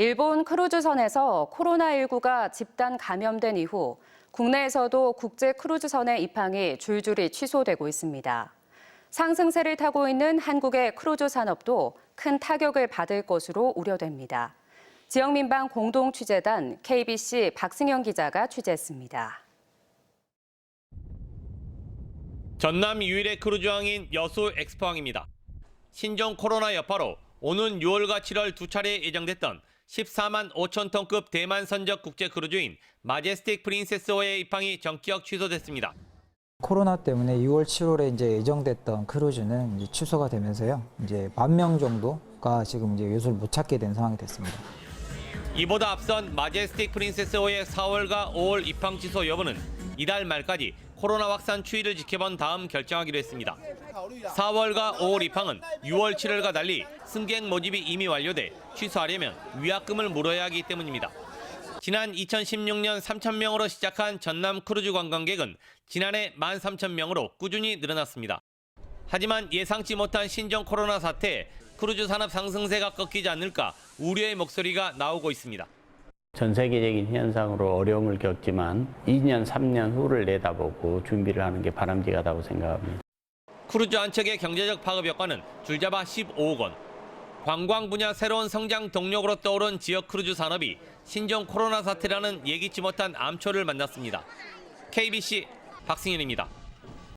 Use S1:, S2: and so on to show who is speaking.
S1: 일본 크루즈선에서 코로나19가 집단 감염된 이후 국내에서도 국제 크루즈선의 입항이 줄줄이 취소되고 있습니다. 상승세를 타고 있는 한국의 크루즈 산업도 큰 타격을 받을 것으로 우려됩니다. 지역민방 공동 취재단 KBC 박승현 기자가 취재했습니다.
S2: 전남 유일의 크루즈항인 여수 엑스포항입니다. 신종 코로나 여파로 오는 6월과 7월 두 차례 예정됐던 14만 5천 톤급 대만 선적 국제 크루즈인 마제스틱 프린세스호의 입항이 전격 취소됐습니다.
S3: 코로나 때문에 6월, 7월에 이제 예정됐던 크루즈는 이제 취소가 되면서요. 이제 만 명 정도가 지금 이제 요소를 못 찾게 된 상황이 됐습니다.
S2: 이보다 앞선 마제스틱 프린세스호의 4월과 5월 입항 취소 여부는 이달 말까지 코로나 확산 추이를 지켜본 다음 결정하기로 했습니다. 4월과 5월 입항은 6월, 7월과 달리 승객 모집이 이미 완료돼 취소하려면 위약금을 물어야 하기 때문입니다. 지난 2016년 3천 명으로 시작한 전남 크루즈 관광객은 지난해 1만 3천 명으로 꾸준히 늘어났습니다. 하지만 예상치 못한 신종 코로나 사태에 크루즈 산업 상승세가 꺾이지 않을까 우려의 목소리가 나오고 있습니다.
S4: 전 세계적인 현상으로 어려움을 겪지만 2년, 3년 후를 내다보고 준비를 하는 게 바람직하다고 생각합니다.
S2: 크루즈 한 척의 경제적 파급 효과는 줄잡아 15억 원. 관광 분야 새로운 성장 동력으로 떠오른 지역 크루즈 산업이 신종 코로나 사태라는 예기치 못한 암초를 만났습니다. KBC 박승현입니다.